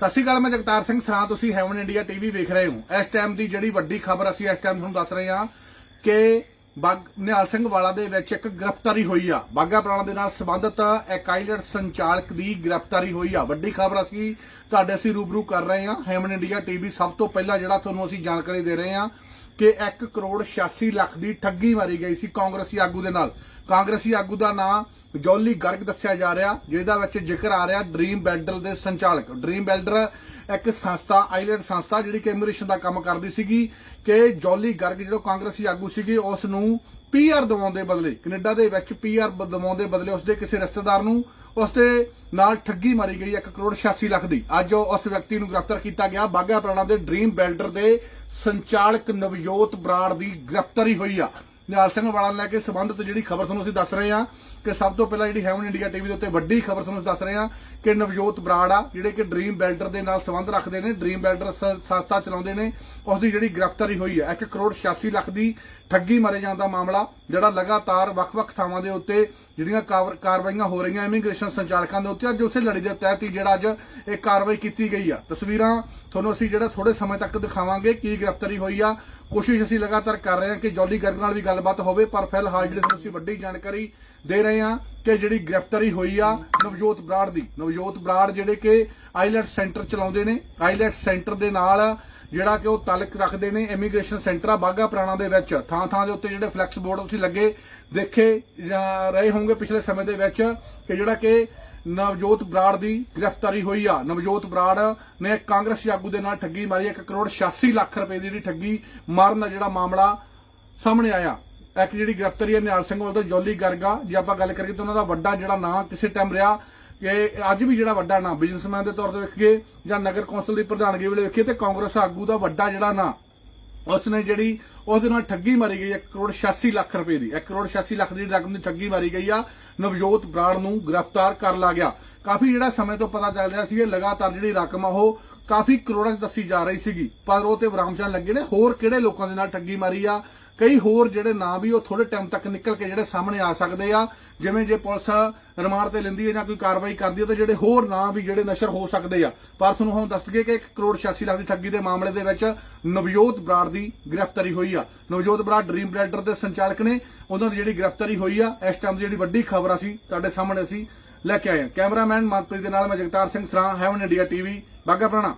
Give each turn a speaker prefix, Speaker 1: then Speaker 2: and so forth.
Speaker 1: ਸਤਿ ਸ਼੍ਰੀ ਅਕਾਲ, ਮੈਂ ਜਗਤਾਰ ਸਿੰਘ ਸਰਾਂ, ਤੁਸੀਂ ਹੈਵਨ ਇੰਡੀਆ ਟੀਵੀ ਵੇਖ ਰਹੇ ਹੋ। ਇਸ ਟਾਈਮ ਦੀ ਜਿਹੜੀ ਵੱਡੀ ਖਬਰ ਅਸੀਂ ਇਸ ਟਾਈਮ ਤੁਹਾਨੂੰ ਦੱਸ ਰਹੇ ਹਾਂ ਕਿ ਬਾਗ ਨਿਹਾਲ ਸਿੰਘ ਵਾਲਾ ਦੇ ਵਿੱਚ ਇੱਕ ਗ੍ਰਿਫਤਾਰੀ ਹੋਈ ਆ। ਬਾਗਾ ਪ੍ਰਾਣਾ ਦੇ ਨਾਲ ਸੰਬੰਧਿਤ ਇੱਕ ਸੰਚਾਲਕ ਦੀ ਗ੍ਰਿਫਤਾਰੀ ਹੋਈ ਆ। ਵੱਡੀ ਖਬਰ ਅਸੀਂ ਤੁਹਾਡੇ ਅਸੀਂ ਰੂਬਰੂ ਕਰ ਰਹੇ ਹਾਂ। ਹੈਵਨ ਇੰਡੀਆ ਟੀਵੀ ਸਭ ਤੋਂ ਪਹਿਲਾਂ ਜਿਹੜਾ ਤੁਹਾਨੂੰ ਅਸੀਂ ਜਾਣਕਾਰੀ ਦੇ ਰਹੇ ਹਾਂ ਕਿ 1 ਕਰੋੜ 86 ਲੱਖ ਦੀ ਠੱਗੀ ਮਾਰੀ ਗਈ ਸੀ ਕਾਂਗਰਸੀ ਆਗੂ ਦੇ ਨਾਲ। ਕਾਂਗਰਸੀ ਆਗੂ ਦਾ ਨਾਮ ਜੋਲੀ ਗਰਗ ਦੱਸਿਆ ਜਾ ਰਿਹਾ, ਜਿਹਦਾ ਵਿੱਚ ਜ਼ਿਕਰ ਆ ਰਿਹਾ ਡ੍ਰੀਮ ਬੈਲਡਰ ਦੇ ਸੰਚਾਲਕ। ਡ੍ਰੀਮ ਬੈਲਡਰ ਇੱਕ ਸੰਸਥਾ ਆਈਲੈਂਡ ਸੰਸਥਾ, ਜਿਹੜੀ ਕਿ ਇਮੀਗ੍ਰੇਸ਼ਨ ਦਾ ਕੰਮ ਕਰਦੀ ਸੀਗੀ ਕਿ ਜੋਲੀ ਗਰਗ ਜਿਹੜਾ ਕਾਂਗਰਸੀ ਆਗੂ ਸੀਗੇ ਉਸ ਨੂੰ ਪੀਆਰ ਦਿਵਾਉਣ ਦੇ ਬਦਲੇ, ਕੈਨੇਡਾ ਦੇ ਵਿੱਚ ਪੀਆਰ ਦਿਵਾਉਣ ਦੇ ਬਦਲੇ ਉਸਦੇ ਕਿਸੇ ਰਿਸ਼ਤੇਦਾਰ ਨੂੰ ਉਸ ਨਾਲ ਠੱਗੀ ਮਾਰੀ ਗਈ 1 ਕਰੋੜ 86 ਲੱਖ ਦੀ। ਅੱਜ ਉਸ ਵਿਅਕਤੀ ਨੂੰ ਗ੍ਰਿਫਤਾਰ ਕੀਤਾ ਗਿਆ। ਬਾਗਾ ਪ੍ਰਾਣਾ ਦੇ ਡ੍ਰੀਮ ਬਿਲਡਰ ਦੇ ਸੰਚਾਲਕ ਨਵਜੋਤ ਬਰਾੜ ਦੀ ਗ੍ਰਿਫਤਾਰੀ ਹੋਈ ਆ। ਨਿਹਾਲ ਸਿੰਘ ਵਾਲਾ ਲੈ ਕੇ ਸੰਬੰਧਿਤ ਜਿਹੜੀ ਖਬਰ ਤੁਹਾਨੂੰ ਅਸੀਂ ਦੱਸ ਰਹੇ ਹਾਂ ਕਿ ਸਭ ਤੋਂ ਪਹਿਲਾਂ ਜਿਹੜੀ ਹੈਵਨ ਇੰਡੀਆ ਟੀਵੀ ਦੇ ਉੱਤੇ ਵੱਡੀ ਖਬਰ ਤੁਹਾਨੂੰ ਦੱਸ ਰਹੇ ਹਾਂ ਕਿ ਨਵਜੋਤ ਬਰਾੜ ਆ ਜਿਹੜੇ ਕਿ ਡ੍ਰੀਮ ਬਿਲਡਰ ਦੇ ਨਾਲ ਸੰਬੰਧ ਰੱਖਦੇ ਨੇ ਡ੍ਰੀਮ ਬਿਲਡਰ ਸੰਸਥਾ ਚਲਾਉਂਦੇ ਨੇ ਉਸ ਦੀ ਜਿਹੜੀ ਗ੍ਰਿਫਤਾਰੀ ਹੋਈ ਹੈ 1 ਕਰੋੜ 86 ਲੱਖ ਦੀ ਠੱਗੀ ਮਾਰੇ ਜਾਣ ਦਾ ਮਾਮਲਾ, ਜਿਹੜਾ ਲਗਾਤਾਰ ਵੱਖ-ਵੱਖ ਥਾਵਾਂ ਦੇ ਉੱਤੇ ਜਿਹੜੀਆਂ ਕਾਰਵਾਈਆਂ ਹੋ ਰਹੀਆਂ ਇਮੀਗ੍ਰੇਸ਼ਨ ਸੰਚਾਲਕਾਂ ਦੇ ਉੱਤੇ, ਅੱਜ ਉਸੇ ਲੜੀ ਦੇ ਤਹਿਤ ਹੀ ਜਿਹੜਾ ਅੱਜ ਇਹ ਕਾਰਵਾਈ ਕੀਤੀ ਗਈ ਆ। ਤਸਵੀਰਾਂ ਤੁਹਾਨੂੰ ਅਸੀਂ ਜਿਹੜਾ ਥੋੜੇ ਸਮੇਂ ਤੱਕ ਦਿਖਾਵਾਂਗੇ ਕੀ ਗ੍ਰਿਫਤਾਰੀ ਹੋਈ ਆ ਕੋਸ਼ਿਸ਼ ਅਸੀਂ ਲਗਾਤਾਰ ਕਰ ਰਹੇ ਹਾਂ ਕਿ ਜੋਲੀ ਗਰਗ ਨਾਲ ਵੀ ਗੱਲਬਾਤ ਹੋਵੇ, ਪਰ ਫਿਲਹਾਲ ਜਿਹੜੀ ਤੁਹਾਨੂੰ ਅਸੀਂ ਵੱਡੀ ਜਾਣਕਾਰੀ ਦੇ ਰਹੇ ਹਾਂ ਕਿ ਜਿਹੜੀ ਗ੍ਰਿਫਤਾਰੀ ਹੋਈ ਆ ਨਵਜੋਤ ਬਰਾੜ ਦੀ। ਨਵਜੋਤ ਬਰਾੜ ਜਿਹੜੇ ਕਿ ਆਈਲੈਟ ਸੈਂਟਰ ਚਲਾਉਂਦੇ ਨੇ ਆਈਲੈਟ ਸੈਂਟਰ ਦੇ ਨਾਲ ਜਿਹੜਾ ਕਿ ਉਹ ਤਾਲਕ ਰੱਖਦੇ ਨੇ ਇਮੀਗ੍ਰੇਸ਼ਨ ਸੈਂਟਰ ਆ ਬਾਗਾ ਪ੍ਰਾਣਾ ਦੇ ਵਿੱਚ। ਥਾਂ ਥਾਂ ਦੇ ਉੱਤੇ ਜਿਹੜੇ ਫਲੈਕਸ ਬੋਰਡ ਤੁਸੀਂ ਲੱਗੇ ਦੇਖੇ ਰਹੇ ਹੋਣਗੇ ਪਿਛਲੇ ਸਮੇਂ ਦੇ ਵਿੱਚ ਕਿ ਜਿਹੜਾ ਕਿ ਨਵਜੋਤ ਬਰਾੜ ਦੀ ਗ੍ਰਿਫਤਾਰੀ ਹੋਈ ਆ। ਨਵਜੋਤ ਬਰਾੜ ਨੇ ਕਾਂਗਰਸੀ ਆਗੂ ਦੇ ਨਾਲ ਠੱਗੀ ਮਾਰੀ। 1 ਕਰੋੜ 86 ਲੱਖ ਰੁਪਏ ਦੀ ਜਿਹੜੀ ਠੱਗੀ ਮਾਰਨ ਦਾ ਜਿਹੜਾ ਮਾਮਲਾ ਸਾਹਮਣੇ ਆਇਆ। ਇੱਕ ਜਿਹੜੀ ਗ੍ਰਿਫਤਾਰੀ ਹੈ, ਨਿਹਾਲ ਸਿੰਘ ਵੱਲੋਂ ਜੋਲੀ ਗਰਗਾ। ਜੇ ਆਪਾਂ ਗੱਲ ਕਰੀਏ ਤਾਂ ਉਹਨਾਂ ਦਾ ਵੱਡਾ ਜਿਹੜਾ ਨਾਂ ਕਿਸੇ ਟਾਈਮ ਰਿਹਾ, ਕਿ ਅੱਜ ਵੀ ਜਿਹੜਾ ਵੱਡਾ ਨਾਂ ਬਿਜ਼ਨਸਮੈਨ ਦੇ ਤੌਰ ਤੇ ਵੇਖੀਏ ਜਾਂ ਨਗਰ ਕੌਂਸਲ ਦੀ ਪ੍ਰਧਾਨਗੀ ਵੇਲੇ ਵੇਖੀਏ, ਤੇ ਕਾਂਗਰਸ ਆਗੂ ਦਾ ਵੱਡਾ ਜਿਹੜਾ ਨਾਂ ਉਸ ਨੇ ਜਿਹੜੀ, ਉਹਦੇ ਨਾਲ ਠੱਗੀ ਮਾਰੀ ਗਈ 1 ਕਰੋੜ 86 ਲੱਖ ਰੁਪਏ ਦੀ। 1 ਕਰੋੜ 86 ਲੱਖ ਦੀ ਰਕਮ ਦੀ ਠੱਗੀ ਮਾਰੀ ਗਈ ਆ। ਨਵਜੋਤ ਬਰਾੜ ਨੂੰ ਗ੍ਰਿਫਤਾਰ ਕਰ ਲਿਆ ਗਿਆ। ਕਾਫੀ ਜਿਹੜਾ ਸਮੇਂ ਤੋਂ ਪਤਾ ਚੱਲ ਰਿਹਾ ਸੀ ਇਹ ਲਗਾਤਾਰ ਜਿਹੜੀ ਰਕਮ ਆ, ਉਹ ਕਾਫੀ ਕਰੋੜਾਂ 'ਚ ਦੱਸੀ ਜਾ ਰਹੀ ਸੀਗੀ। ਪਰ ਉਹ ਤੇ ਵਿਰਾਮਚਾਨ ਲੱਗੇ ਨੇ। ਹੋਰ ਕਿਹੜੇ ਲੋਕਾਂ ਦੇ ਨਾਲ ਠੱਗੀ ਮਾਰੀ ਆ? ਕਈ ਹੋਰ ਜਿਹੜੇ ਨਾਂ ਵੀ ਉਹ ਥੋੜੇ ਟਾਈਮ ਤੱਕ ਨਿਕਲ ਕੇ ਜਿਹੜੇ ਸਾਹਮਣੇ ਆ ਸਕਦੇ ਆ, ਜਿਵੇਂ ਜੇ ਪੁਲਿਸ ਰਿਮਾਂਡ ਤੇ ਲੈਂਦੀ ਹੈ ਜਾਂ ਕੋਈ ਕਾਰਵਾਈ ਕਰਦੀ ਹੈ, ਤਾਂ ਜਿਹੜੇ ਹੋਰ ਨਾਂ ਵੀ ਜਿਹੜੇ ਨਸ਼ਰ ਹੋ ਸਕਦੇ ਆ। ਪਰ ਤੁਹਾਨੂੰ ਹੁਣ ਦੱਸ ਦਈਏ ਕਿ 1 ਕਰੋੜ 86 ਲੱਖ ਦੀ ਠੱਗੀ ਦੇ ਮਾਮਲੇ ਦੇ ਵਿੱਚ ਨਵਜੋਤ ਬਰਾੜ ਦੀ ਗ੍ਰਿਫਤਾਰੀ ਹੋਈ ਆ। ਨਵਜੋਤ ਬਰਾੜ ਡ੍ਰੀਮ ਬ੍ਰੈਡਰ ਦੇ ਸੰਚਾਲਕ ਨੇ, ਉਹਨਾਂ ਦੀ ਜਿਹੜੀ ਗ੍ਰਿਫਤਾਰੀ ਹੋਈ ਆ, ਇਸ ਟਾਈਮ ਦੀ ਜਿਹੜੀ ਵੱਡੀ ਖਬਰ ਆ ਸੀ ਤੁਹਾਡੇ ਸਾਹਮਣੇ ਅਸੀਂ ਲੈ ਕੇ ਆਏ ਹਾਂ ਕੈਮਰਾਮੈਨ ਮਨਪ੍ਰੀਤ ਦੇ ਨਾਲ ਮੈਂ Jagtar Singh Sran Heaven India TV Bagha Purana.